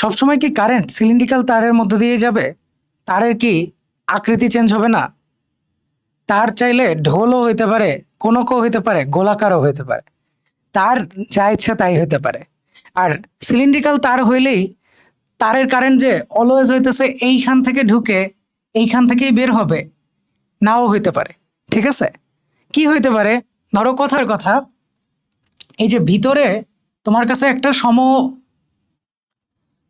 সবসময় কি current cylindrical তারের মধ্যে দিয়ে যাবে? তারের কি আকৃতি চেঞ্জ হবে না? তার চাইলে ঢোলও হইতে পারে, কোনকও হইতে পারে, গোলাকারও হইতে পারে। তার যা ইচ্ছা তাই হইতে পারে। আর সিলিন্ড্রিক্যাল তার হইলেই তারের কারেন্ট যে অলওয়েজ হইতেছে এইখান থেকে ঢুকে এইখান থেকেই বের হবে, নাও হইতে পারে। ঠিক আছে? কি হইতে পারে? ধরো কথার কথা, এই যে ভিতরে তোমার কাছে একটা সম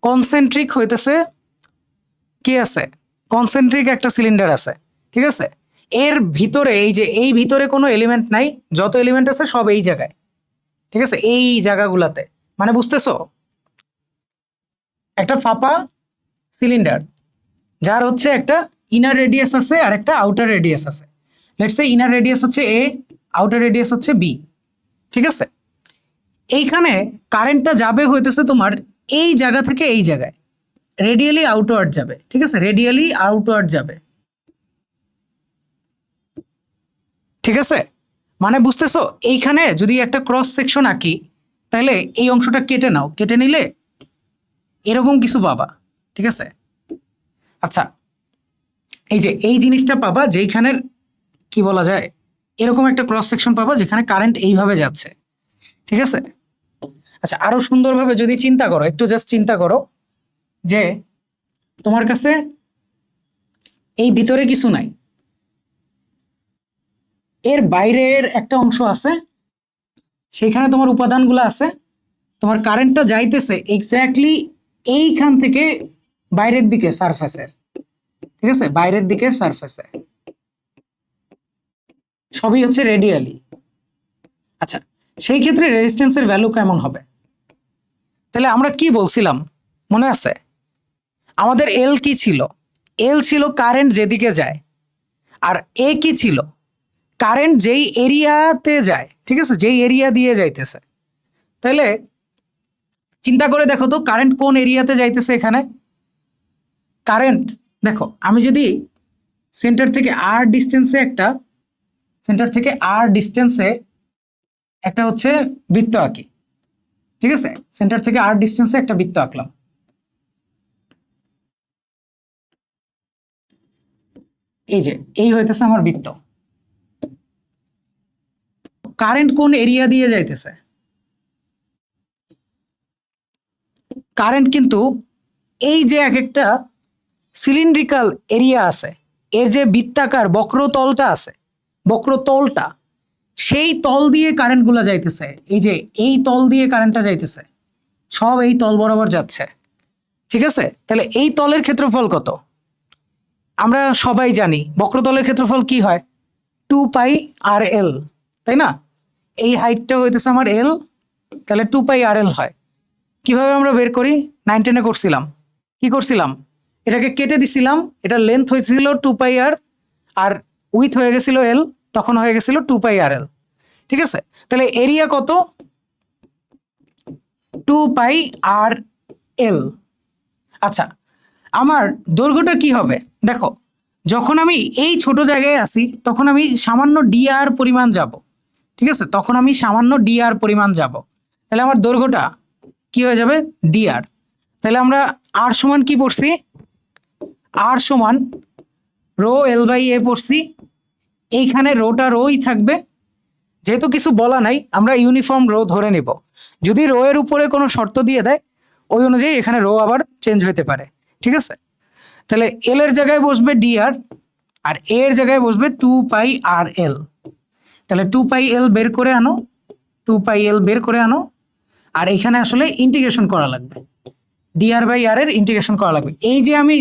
কনসেন্ট্রিক হইতেছে কি আছে? কনসেন্ট্রিক একটা সিলিন্ডার আছে, ঠিক আছে? এর ভিতরে, এই যে এই ভিতরে কোনো এলিমেন্ট নাই, যত এলিমেন্ট আছে সব এই জায়গায়, ঠিক আছে? এই জায়গাগুলাতে মানে বুঝতেছো? একটা ফাঁপা সিলিন্ডার যার হচ্ছে একটা ইনার রেডিয়াস আছে আর একটা আউটার রেডিয়াস আছে। লেটস সে ইনার রেডিয়াস হচ্ছে এ আউটার রেডিয়াস হচ্ছে বি ঠিক আছে? এইখানে কারেন্টটা যাবে হইতেছে তোমার এই জায়গা থেকে এই জায়গায়। রেডিয়ালি আউটওয়ার্ড যাবে, ঠিক আছে? রেডিয়ালি আউটওয়ার্ড যাবে। ঠিক আছে? মানে বুঝতেছো, এইখানে যদি একটা ক্রস সেকশন আঁকি তাহলে এই অংশটা কেটে নাও। কেটে নিলে এরকম কিছু পাবা, ঠিক আছে? আচ্ছা এই যে এই জিনিসটা পাবা যেইখানের কি বলা যায়, এরকম একটা ক্রস সেকশন পাবা যেখানে কারেন্ট এইভাবে যাচ্ছে, ঠিক আছে? আচ্ছা আরও সুন্দরভাবে যদি চিন্তা করো, একটু জাস্ট চিন্তা করো যে তোমার কাছে এই ভিতরে কিছু নাই। এর বাইরের একটা অংশ আছে, সেখানে তোমার উপাদানগুলো আছে, তোমার কারেন্টটা যাইতেছে এক্স্যাক্টলি এইখান থেকে বাইরের দিকে সারফেসের ঠিক আছে? বাইরের দিকে সারফেসে সবই হচ্ছে রেডিয়ালি আচ্ছা সেই ক্ষেত্রে রেজিস্ট্যান্সের ভ্যালু কেমন হবে? তাহলে আমরা কি বলছিলাম? মনে আছে? আমাদের এল কি ছিল? এল ছিল কারেন্ট যেদিকে যায়, আর এ কি ছিল? কারেন্ট যেই এরিয়াতে যায়, ঠিক আছে? যেই এরিয়া দিয়ে যাইতেছে। তাহলে চিন্তা করে দেখো তো কারেন্ট কোন এরিয়াতে যাইতেছে এখানে? কারেন্ট দেখো, আমি যদি সেন্টার থেকে আর ডিস্টেন্সে একটা সেন্টার থেকে আর ডিস্টেন্সে একটা হচ্ছে বৃত্ত আঁকি। ঠিক আছে? সেন্টার থেকে আর ডিস্টেন্সে একটা বৃত্ত আঁকলাম। এই যে, এই হইতেছে আমার বৃত্ত। কারেন্ট কোন এরিয়া দিয়ে যাইতেছে? কারেন্ট কিন্তু এই যে এক একটা সিলিন্ড্রিক্যাল এরিয়া আছে, এর যে বৃত্তাকার বক্রতলটা আছে, বক্রতলটা সেই তল দিয়ে কারেন্টগুলো যাইতেছে। এই যে এই তল দিয়ে কারেন্টটা যাইতেছে, সব এই তল বরাবর যাচ্ছে। ঠিক আছে? তাহলে এই তলের ক্ষেত্রফল কত? আমরা সবাই জানি, বক্রতলের ক্ষেত্রফল কি হয়? টু পাই আর এল তাই না? এই হাইটটা হইতেছে আমার এল তাহলে টু পাই আর এল হয়। কীভাবে আমরা বের করি? নাইন টেনে করছিলাম। কি করছিলাম? এটাকে কেটে দিছিলাম এটা লেন্থ হয়েছিল two pi R R with হয়ে গেছিল এল তখন হয়ে গেছিল টু পাই আর এল ঠিক আছে? তাহলে এরিয়া কত? টু পাই আর এল আচ্ছা আমার দৈর্ঘ্যটা কি হবে? দেখো, যখন আমি এই ছোট জায়গায় আসি তখন আমি সামান্য ডিআর পরিমাণ যাব, ঠিক আছে? তখন আমি সামান্য ডিআর পরিমাণ যাব। তাহলে আমার দৈর্ঘ্যটা কি হয়ে যাবে? ডিআর তাহলে আমরা আর সমান কি পড়ছি? আর সমান রো এল বাই এ পড়ছি। এইখানে রোটা রোই থাকবে। যেহেতু কিছু বলা নাই, আমরা ইউনিফর্ম রো ধরে নেব। যদি রো এর উপরে কোনো শর্ত দিয়ে দেয়, ওই অনুযায়ী এখানে রো আবার চেঞ্জ হতে পারে। ঠিক আছে? তাহলে এল এর জায়গায় বসবে ডিআর আর এ এর জায়গায় বসবে টু পাই আর এল তাহলে টু পাই এল বের করে আনো টু পাই এল বের করে আনো, আর এখানে আসলে ইন্টিগ্রেশন করা লাগবে। ডিআর বাই আর এর ইন্টিগ্রেশন করা লাগবে। এই যে আমি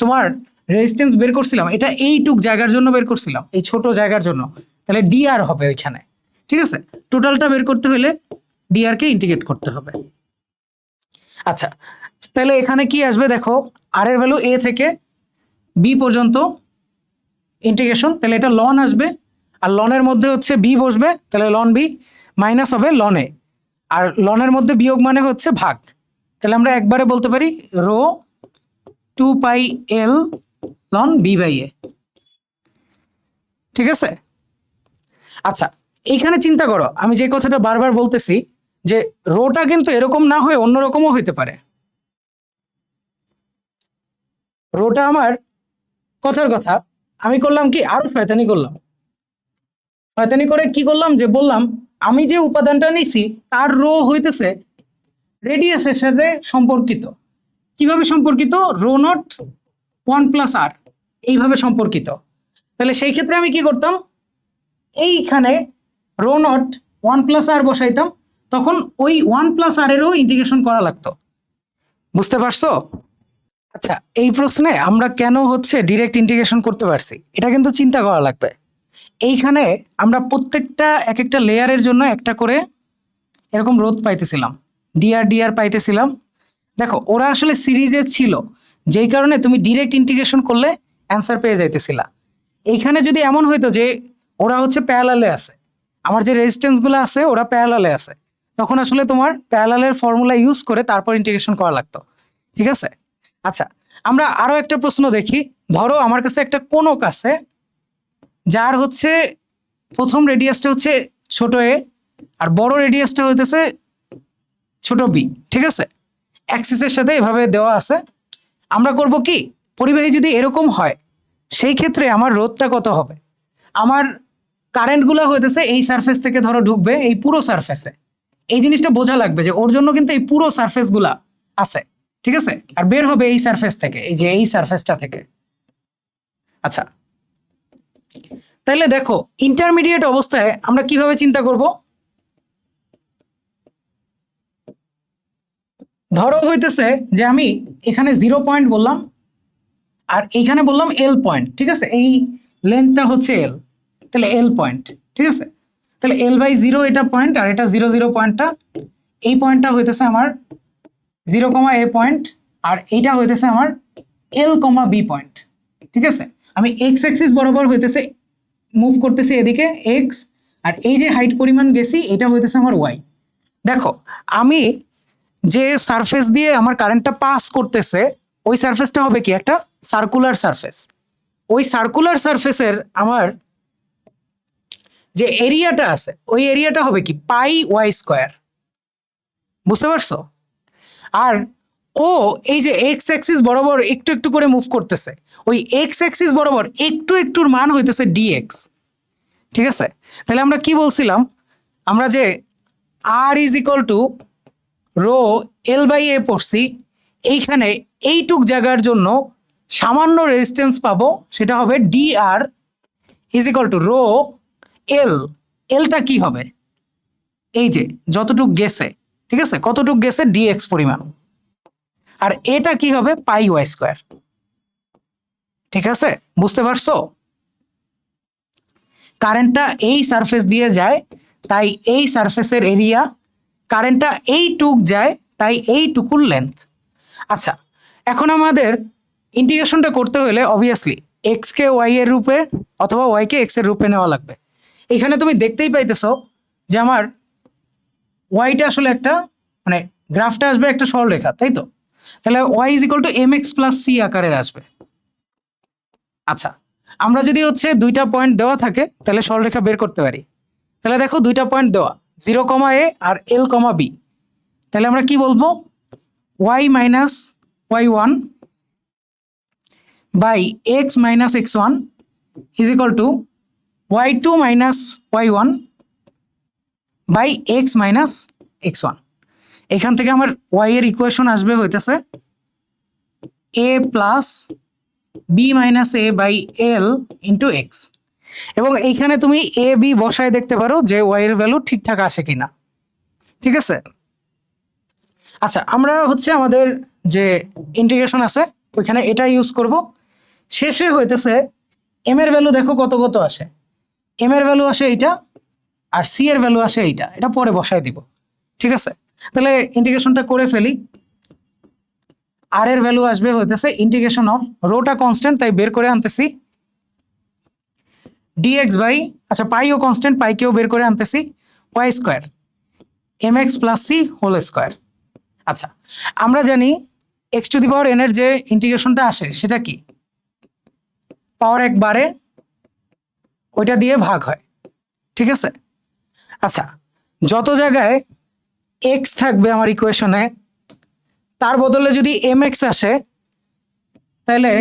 তোমার রেজিস্ট্যান্স বের করছিলাম, এটা এইটুক জায়গার জন্য বের করছিলাম, এই ছোট জায়গার জন্য। তাহলে ডিআর হবে ওইখানে, ঠিক আছে? টোটালটা বের করতে হলে ডিআর কে ইন্টিগ্রেট করতে হবে। আচ্ছা তাহলে এখানে কি আসবে দেখো আর এর ভ্যালু এ থেকে বি পর্যন্ত ইন্টিগ্রেশন তাহলে এটা লন আসবে, আর লনের মধ্যে হচ্ছে বি বসবে, তাহলে লন বি মাইনাস হবে লনে আর লনের মধ্যে বিয়োগ মানে হচ্ছে ভাগ। তাহলে আমরা একবারে বলতে পারি rho two pi L ln B by A. ঠিক আছে? আচ্ছা এইখানে চিন্তা করো, আমি যে কথাটা বারবার বলতেছি যে রোটা কিন্তু এরকম না হয়ে অন্যরকমও হইতে পারে। রোটা আমার কথার কথা, আমি করলাম কি? আরও শয়তানি করলাম। শয়তানি করে কি করলাম? যে বললাম, আমি যে উপাদানটা নিছি, তার রো হইতেছে রেডিয়াসের সাথে সম্পর্কিত। কীভাবে সম্পর্কিত? Rho not one plus R. এইভাবে সম্পর্কিত। তাহলে সেই ক্ষেত্রে আমি কি করতাম? এইখানে rho not one plus R বসাইতাম, তখন ওই ওয়ান প্লাস আর এরও ইন্টিগ্রেশন করা লাগতো। বুঝতে পারছ? আচ্ছা এই প্রশ্নে আমরা কেন হচ্ছে ডিরেক্ট ইন্টিগ্রেশন করতে পারছি? এটা কিন্তু চিন্তা করা লাগবে। এইখানে আমরা প্রত্যেকটা এক একটা লেয়ারের জন্য একটা করে এরকম রোধ পাইতেছিলাম ডিআর ডিআর পাইতেছিলাম। দেখো, ওরা আসলে সিরিজে ছিল, যেই কারণে তুমি ডিরেক্ট ইন্টিগ্রেশন করলে অ্যান্সার পেয়ে যাইতেছিলা। এইখানে যদি এমন হইতো যে ওরা হচ্ছে প্যারালালে আছে, আমার যে রেজিস্ট্যান্সগুলো আছে ওরা প্যারালালে আছে, তখন আসলে তোমার প্যারালালের ফর্মুলা ইউজ করে তারপর ইন্টিগ্রেশন করা লাগতো, ঠিক আছে? আচ্ছা আমরা আরও একটা প্রশ্ন দেখি। ধরো আমার কাছে একটা কোনক আছে, যার হচ্ছে প্রথম রেডিয়াসটা হচ্ছে ছোট এ, আর বড় রেডিয়াসটা হইতেছে ছোট বি, ঠিক আছে? অ্যাক্সিসের সাথে এভাবে দেওয়া আছে। আমরা করব কি? পরিবাহী যদি এরকম হয়, সেই ক্ষেত্রে আমার রোধটা কত হবে? আমার কারেন্টগুলো হইতেছে এই সারফেস থেকে ধরো ঢুকবে এই পুরো সারফেসে এই জিনিসটা বোঝা লাগবে যে ওর জন্য কিন্তু এই পুরো সারফেসগুলা আছে, ঠিক আছে? আর বের হবে এই সারফেস থেকে, এই যে এই সারফেসটা থেকে। আচ্ছা তাইলে দেখো ইন্টারমিডিয়েট অবস্থায় আমরা কীভাবে চিন্তা করব? ধরো হইতেছে যে আমি এখানে জিরো পয়েন্ট বললাম আর এইখানে বললাম এল পয়েন্ট ঠিক আছে? এই লেন্থটা হচ্ছে এল তাহলে এল পয়েন্ট ঠিক আছে? তাহলে এল বাই জিরো এটা পয়েন্ট আর এটা জিরো জিরো পয়েন্টটা এই পয়েন্টটা হইতেছে আমার জিরো কমা এ পয়েন্ট আর এইটা হইতেছে আমার এল কমা বি পয়েন্ট ঠিক আছে? আমি এক্স অ্যাক্সিস বরাবর হইতেছে মুভ করতেছি এদিকে এক্স আর এই যে হাইট পরিমাণ বেশি এটা হইতেছে আমার ওয়াই দেখো, আমি যে সারফেস দিয়ে আমার কারেন্টটা পাস করতেছে ওই সারফেসটা হবে কি? একটা সার্কুলার সারফেস ওই সার্কুলার সারফেসের আমার যে এরিয়াটা আছে, ওই এরিয়াটা হবে কি? পাই ওয়াই স্কোয়ার বুঝতে পারছ? আর ও এই যে এক্স অ্যাক্সিস বরাবর একটু একটু করে মুভ করতেছে, ওই এক্স অ্যাক্সিস বরাবর একটু একটুর মান হইতেছে ডিএক্স ঠিক আছে? তাহলে আমরা কি বলছিলাম? আমরা যে R is equal to rho L by A পড়ছি, এইখানে এইটুক জায়গার জন্য সামান্য রেজিস্ট্যান্স পাবো, সেটা হবে D R is equal to rho L এলটা কি হবে? এই যে, যতটুক গেছে, ঠিক আছে? কতটুক গেছে? ডিএক্স পরিমাণ। আর এটা কি হবে? পাই ওয়াই স্কোয়ার ঠিক আছে? বুঝতে পারছ? কারেন্টটা এই সারফেস দিয়ে যায়, তাই এই সারফেসের এরিয়া কারেন্টটা এইটুক যায়, তাই এইটুকুর লেন্থ আচ্ছা এখন আমাদের ইন্টিগ্রেশনটা করতে হলে অবভিয়াসলি এক্স কে ওয়াই এর রূপে অথবা ওয়াই কে এক্সের রূপে নেওয়া লাগবে। এখানে তুমি দেখতেই পাইতেছো যে আমার ওয়াইটা আসলে একটা মানে গ্রাফটা আসবে একটা সরলরেখা, তাই তো? তাহলে Y is equal to M X plus C আকারের আসবে। আচ্ছা আমরা যদি হচ্ছে দুইটা পয়েন্ট দেওয়া থাকে, তাহলে সরলরেখা বের করতে পারি। তাহলে দেখো দুইটা পয়েন্ট দেওয়া জিরো কমা এ আর এল কমা বি তাহলে আমরা কি বলব? Y minus Y one by X minus X one is equal to Y two minus Y one by X minus X one এখান থেকে আমার ওয়াই এর ইকুয়েশন আসবে, হইতেছে A plus B minus A by L into X এবং এইখানে তুমি A B বসায় দেখতে পারো যে ওয়াই এর ভ্যালু ঠিকঠাক আসে কিনা। ঠিক আছে? আচ্ছা আমরা হচ্ছে আমাদের যে ইন্টিগ্রেশন আছে, ওইখানে এটা ইউজ করব। শেষে হইতেছে এম এর ভ্যালু দেখো কত কত আসে। এম এর ভ্যালু আসে এইটা আর সি এর ভ্যালু আসে এইটা। এটা পরে বসায় দিব। ঠিক আছে? তাহলে ইন্টিগ্রেশনটা করে ফেলি। আর এর ভ্যালু আসবে হইতেছে ইন্টিগ্রেশন অফ রোটা কনস্ট্যান্ট তাই বের করে আনতেছি। ডিএক্স বাই আচ্ছা পাইও কনস্ট্যান্ট পাইকেও বের করে আনতেছি। Y square M X plus C whole square আচ্ছা আমরা জানি X to the power N এর যে ইন্টিগ্রেশনটা আসে, সেটা কি? পাওয়ার এক বারে ওইটা দিয়ে ভাগ হয়, ঠিক আছে? আচ্ছা যত জায়গায় এক্স থাকবে আমার ইকুয়েশনে তার বদলে যদি এম এক্স আসে, তাহলে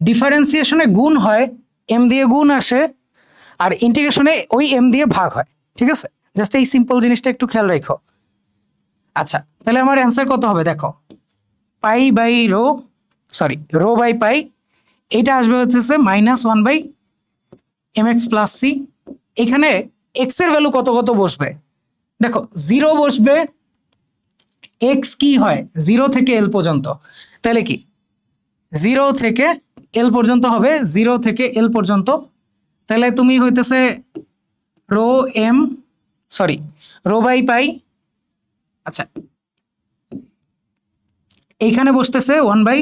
ডিফারেন্সিয়েশনে গুণ হয় এম দিয়ে গুণ আসে, আর ইন্টিগ্রেশনে ওই এম দিয়ে ভাগ হয়, ঠিক আছে? জাস্ট এই সিম্পল জিনিসটা একটু খেয়াল রাখো। আচ্ছা তাহলে আমার অ্যান্সার কত হবে? দেখো pi by rho sorry rho by pi, এটা আসবে হচ্ছে minus one by M X plus C এখানে এক্সের ভ্যালু কত কত বসবে? দেখো জিরো বসবে এক্স কি হয়? জিরো থেকে এল পর্যন্ত। তাহলে কি? জিরো থেকে এল পর্যন্ত হবে জিরো থেকে এল পর্যন্ত। তাহলে তুমি হইতেছে rho M sorry rho by pi আচ্ছা এইখানে বসতেছে one by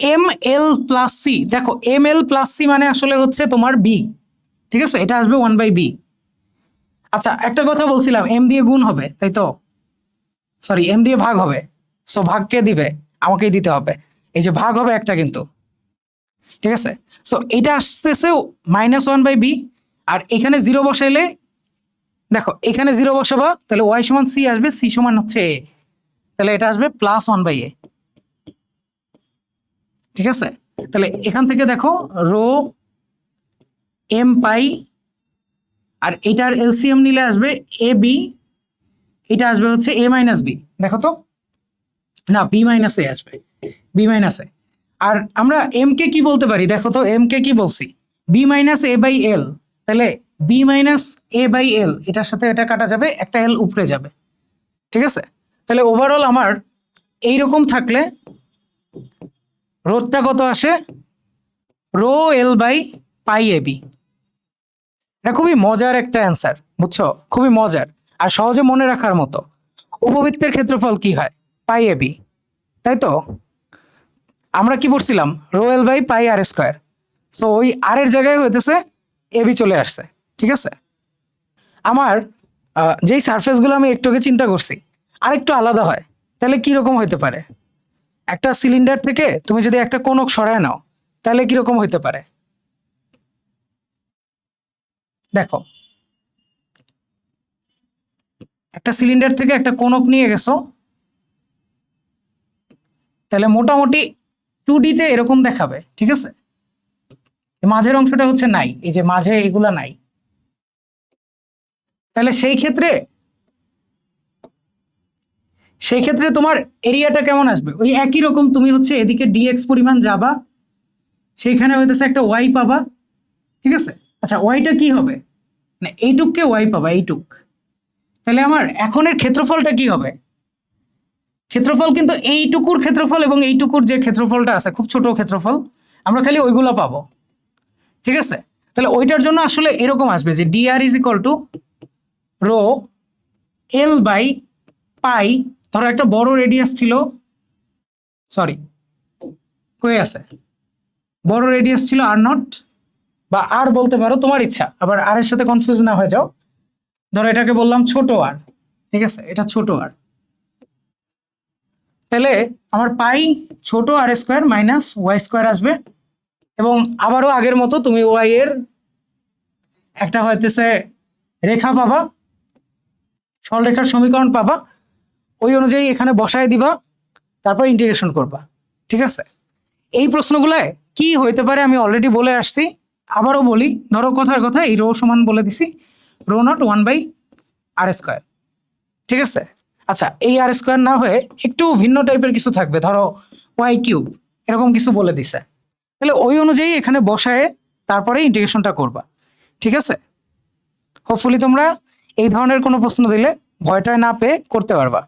M L plus C দেখো এম এল প্লাস সি মানে আসলে হচ্ছে তোমার বি ঠিক আছে? এটা আসবে ওয়ান বাই বি আচ্ছা একটা কথা বলছিলাম এম দিয়ে গুণ হবে, তাই তো? সরি এম দিয়ে ভাগ হবে। সো ভাগ কে দিবে? আমাকেই দিতে হবে। এই যে ভাগ হবে একটা কিন্তু। ঠিক আছে? সো এটা আসতেছে মাইনাস ওয়ান বাই বি আর এখানে জিরো বসাইলে, দেখো, এখানে জিরো বসাবা, তাহলে ওয়াই সমান সি আসবে সি সমান হচ্ছে এ তাহলে এটা আসবে প্লাস ওয়ান বাই এ ঠিক আছে? তাহলে এখান থেকে দেখো রো এম পাই, আর এটার এলসিএম নিলে আসবে এ বি এটা আসবে হচ্ছে এ মাইনাস বি দেখো তো? না বি মাইনাস এ আসবে। বি মাইনাস এ আর আমরা এম কে কি বলতে পারি? দেখো তো এম কে কি বলছি? B minus A by L তাহলে B minus A by L এটার সাথে এটা কাটা যাবে, একটা এল উপরে যাবে। ঠিক আছে? তাহলে ওভারঅল আমার এইরকম থাকলে রোধটা কত আসে? Rho L by pi A B এটা খুবই মজার একটা অ্যান্সার বুঝছ? খুবই মজার। আর সহজে মনে রাখার মতো। উপবৃত্তের ক্ষেত্রফল কি হয়? পাই এ বি তাই তো? আমরা কি পড়ছিলাম? Rho L by pi R square so ওই আর এর জায়গায় হইতেছে এ বি চলে আসছে। ঠিক আছে? আমার যেই সারফেসগুলো আমি একটু আগে চিন্তা করছি আর একটু আলাদা হয়, তাহলে কীরকম হতে পারে? একটা সিলিন্ডার থেকে তুমি যদি একটা কোনক সরায় নাও, তাহলে কীরকম হতে পারে? দেখো। একটা সিলিন্ডার থেকে একটা কোনক নিয়ে গেছো, তাহলে মোটামুটি টু ডিতে এরকম দেখাবে, ঠিক আছে? মাঝের অংশটা হচ্ছে নাই, এই যে মাঝে এগুলা নাই। তাহলে সেই ক্ষেত্রে সেই ক্ষেত্রে তোমার এরিয়াটা কেমন আসবে? ওই একই রকম তুমি হচ্ছে এদিকে ডিএক্স পরিমাণ যাবা, সেইখানে হইতেছে একটা ওয়াই পাবা, ঠিক আছে? আচ্ছা ওয়াইটা কি হবে? মানে এইটুককে ওয়াই পাবা, এইটুক। তাহলে আমার এখনের ক্ষেত্রফলটা কি হবে? ক্ষেত্রফল কিন্তু এইটুকুর ক্ষেত্রফল এবং এইটুকুর যে ক্ষেত্রফলটা আছে, খুব ছোট ক্ষেত্রফল, আমরা খালি ওইগুলো পাবো। ঠিক আছে? তাহলে ওইটার জন্য আসলে এরকম আসবে যে dR is equal to rho L by pi ধরো একটা বড় রেডিয়াস ছিল সরি কই আছে বড় রেডিয়াস ছিল আর নট বা আর বলতে পারো তোমার ইচ্ছা, আবার আর এর সাথে কনফিউজ না হয়ে যাও। ধরো এটাকে বললাম ছোট আর ঠিক আছে? এটা ছোট আর তাহলে আমার পাই ছোট R square minus Y square আসবে এবং আবারও আগের মতো তুমি ওয়াই এর একটা হইতেছে রেখা পাবা, সরলরেখার সমীকরণ পাবা। ওই অনুযায়ী এখানে বসায় দিবা, তারপর ইন্টিগ্রেশন করবা, ঠিক আছে? এই প্রশ্নগুলায় কি হইতে পারে আমি অলরেডি বলে আসছি, আবারও বলি, ধরো কথার কথা, এই রো সমান বলে দিছি, rho not one by R square, ঠিক আছে? আচ্ছা এই আর স্কোয়ার না হয়ে একটু ভিন্ন টাইপের কিছু থাকবে, ধরো ওয়াই কিউব এরকম কিছু বলে দিছে। তাহলে ওই অনুযায়ী এখানে বসায়, তারপরে ইন্টিগ্রেশনটা করবা, ঠিক আছে? হোপফুলি তোমরা এই ধরনের কোনো প্রশ্ন দিলে ভয়টায় না পেয়ে করতে পারবা।